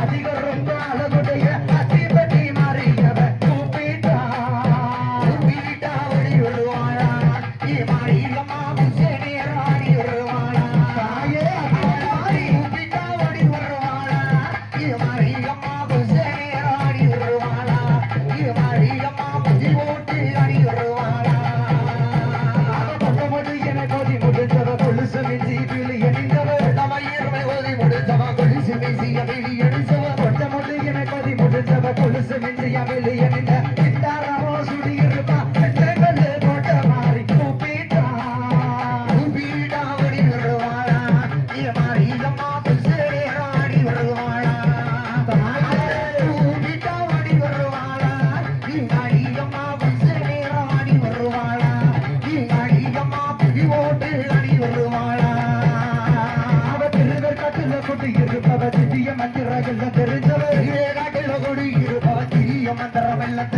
அதிக ரொம்ப அளவுடைய பேசி வெளியடிச்சவ கொட்ட முடி என கதி முடிச்சவ கொலுசு மிஞ்சிய வெளியே மந்திர வெள்ளத்தில்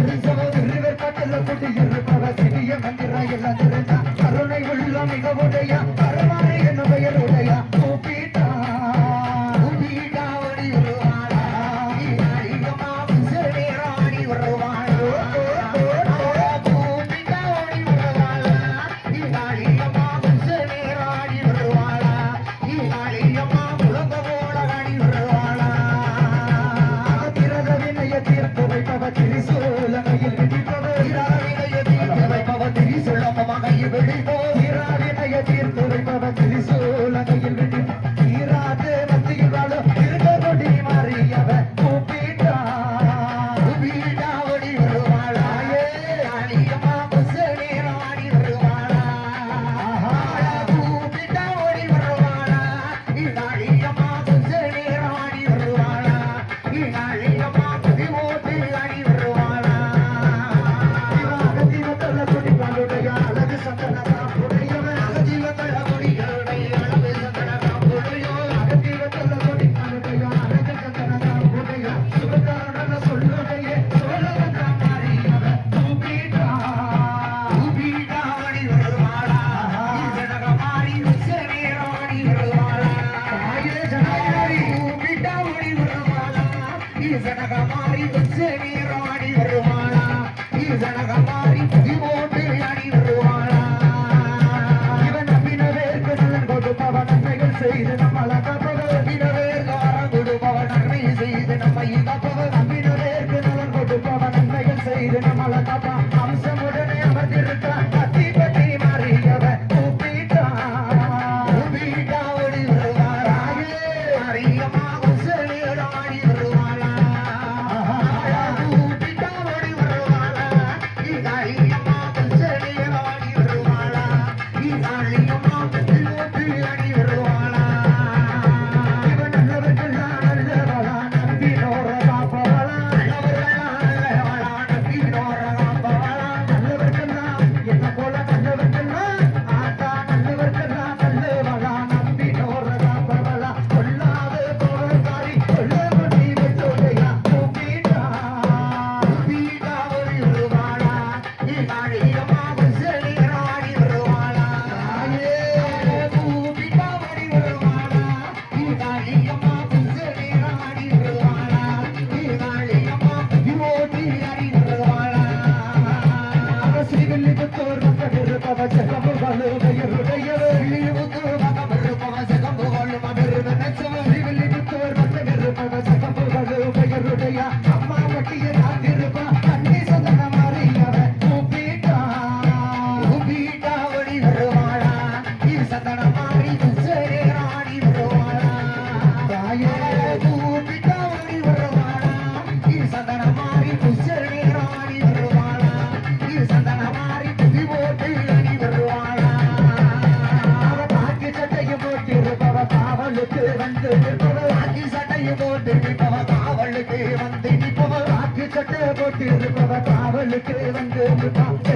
you before. பல செய்து நம்மள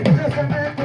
சென்று